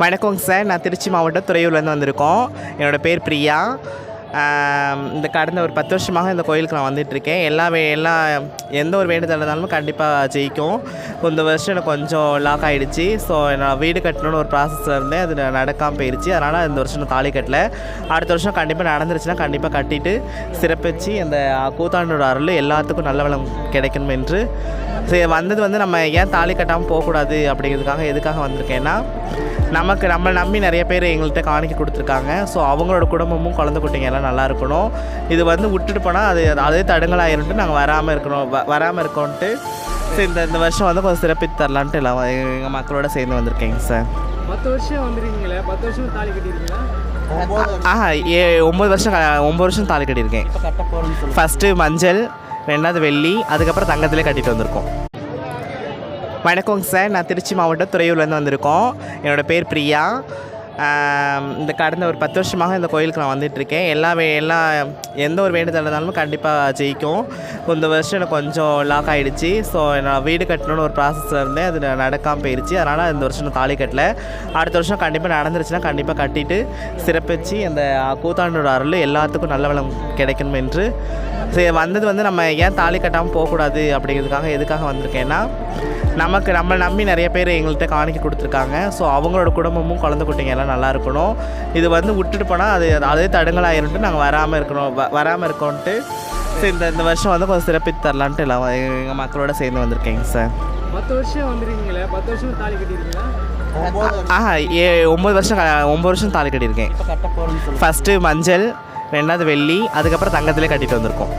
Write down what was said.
வணக்கங்க சார். நான் திருச்சி மாவட்டம் துறையூர்லேருந்து வந்திருக்கோம். என்னோடய பேர் பிரியா. இந்த கடந்த ஒரு பத்து வருஷமாக இந்த கோயிலுக்கு நான் வந்துட்டுருக்கேன். எல்லா வே எல்லா எந்த ஒரு வேண்டுதல் இருந்தாலும் கண்டிப்பாக ஜெயிக்கும். இந்த வருஷம் எனக்கு கொஞ்சம் லாக் ஆகிடுச்சு ஸோ நான் வீடு கட்டணும்னு ஒரு ப்ராசஸில் இருந்தேன். அது நடக்காமல் போயிடுச்சு அதனால் இந்த வருஷம் நான் தாலி கட்டல. அடுத்த வருஷம் கண்டிப்பாக நடந்துருச்சுன்னா கண்டிப்பாக கட்டிட்டு சிறப்பிச்சு அந்த கூத்தாண்டோட அருள் எல்லாத்துக்கும் நல்ல வளம் கிடைக்கணும் என்று. சரி வந்தது வந்து நம்ம ஏன் தாலி கட்டாமல் போகக்கூடாது அப்படிங்கிறதுக்காக எதுக்காக வந்திருக்கேன்னா நமக்கு நம்மளை நம்பி நிறைய பேர் எங்கள்கிட்ட காணிக்க கொடுத்துருக்காங்க. ஸோ அவங்களோட குடும்பமும் குழந்தை குட்டிங்க எல்லாம் நல்லா இருக்கணும் இது வந்து விட்டுட்டு போனால் அது அதே தடங்களாயிருன்ட்டு நாங்கள் வராமல் இருக்கணும். வராமல் இருக்கோன்ட்டு சரி இந்த இந்த வருஷம் வந்து கொஞ்சம் சிறப்பித்து தரலான்ட்டு எல்லாம் எங்கள் மக்களோட சேர்ந்து வந்திருக்கேங்க சார். பத்து வருஷம் வந்துருக்கீங்களே? பத்து வருஷம் தாலி கட்டியிருக்கீங்களா? ஆஹா ஏ ஒம்பது வருஷம் ஒம்பது வருஷம் தாலி கட்டியிருக்கேன். ஃபஸ்ட்டு மஞ்சள் ரெண்டாவது வெள்ளி அதுக்கப்புறம் தங்கத்திலே கட்டிட்டு வந்திருக்கோம். வணக்கங்க சார் நான் திருச்சி மாவட்டம் துறையூர்லேருந்து வந்திருக்கோம். என்னோடய பேர் பிரியா. இந்த கடந்த ஒரு பத்து வருஷமாக இந்த கோயிலுக்கு நான் வந்துட்டுருக்கேன். எல்லா வே எல்லா எந்த ஒரு வேண்டுதல் இருந்தாலும் கண்டிப்பாக ஜெயிக்கும். இந்த வருஷம் எனக்கு கொஞ்சம் லாக் ஆகிடுச்சு ஸோ நான் வீடு கட்டணும்னு ஒரு ப்ராசஸில் இருந்தேன். அது நடக்காமல் போயிடுச்சு அதனால் இந்த வருஷம் நான் தாலி கட்டல. அடுத்த வருஷம் கண்டிப்பாக நடந்துருச்சுன்னா கண்டிப்பாக கட்டிட்டு சிறப்பிச்சு அந்த கூத்தாண்டோட அருள் எல்லாத்துக்கும் நல்ல வளம் கிடைக்கணும் என்று. சரி வந்தது வந்து நம்ம ஏன் தாலி கட்டாமல் போகக்கூடாது அப்படிங்கிறதுக்காக எதுக்காக வந்திருக்கேன்னா நமக்கு நம்மளை நம்பி நிறைய பேர் எங்கள்கிட்ட காணிக்க கொடுத்துருக்காங்க. ஸோ அவங்களோட குடும்பமும் குழந்தை குட்டிங்க. எல்லாம் நல்லா இருக்கணும். இது வந்து விட்டுட்டு போனால் அது அதே தடங்களாயிருன்ட்டு நாங்கள் வராமல் இருக்கணும். வ வராமல் இருக்கோன்ட்டு சரி இந்த இந்த வருஷம் வந்து கொஞ்சம் சிறப்பித்து தரலான்ட்டு எல்லாம் எங்கள் மக்களோட சேர்ந்து வந்திருக்கேங்க சார். பத்து வருஷம் வந்துருக்கீங்களே? பத்து வருஷம் தாலி கட்டியிருக்கீங்களா? ஆஹா ஏ ஒம்பது வருஷம் க- ஒம்பது வருஷம் தாலி கட்டியிருக்கேன். ஃபஸ்ட்டு மஞ்சள் ரெண்டாவது வெள்ளி அதுக்கப்புறம் தங்கத்திலே கட்டிட்டு வந்திருக்கோம்.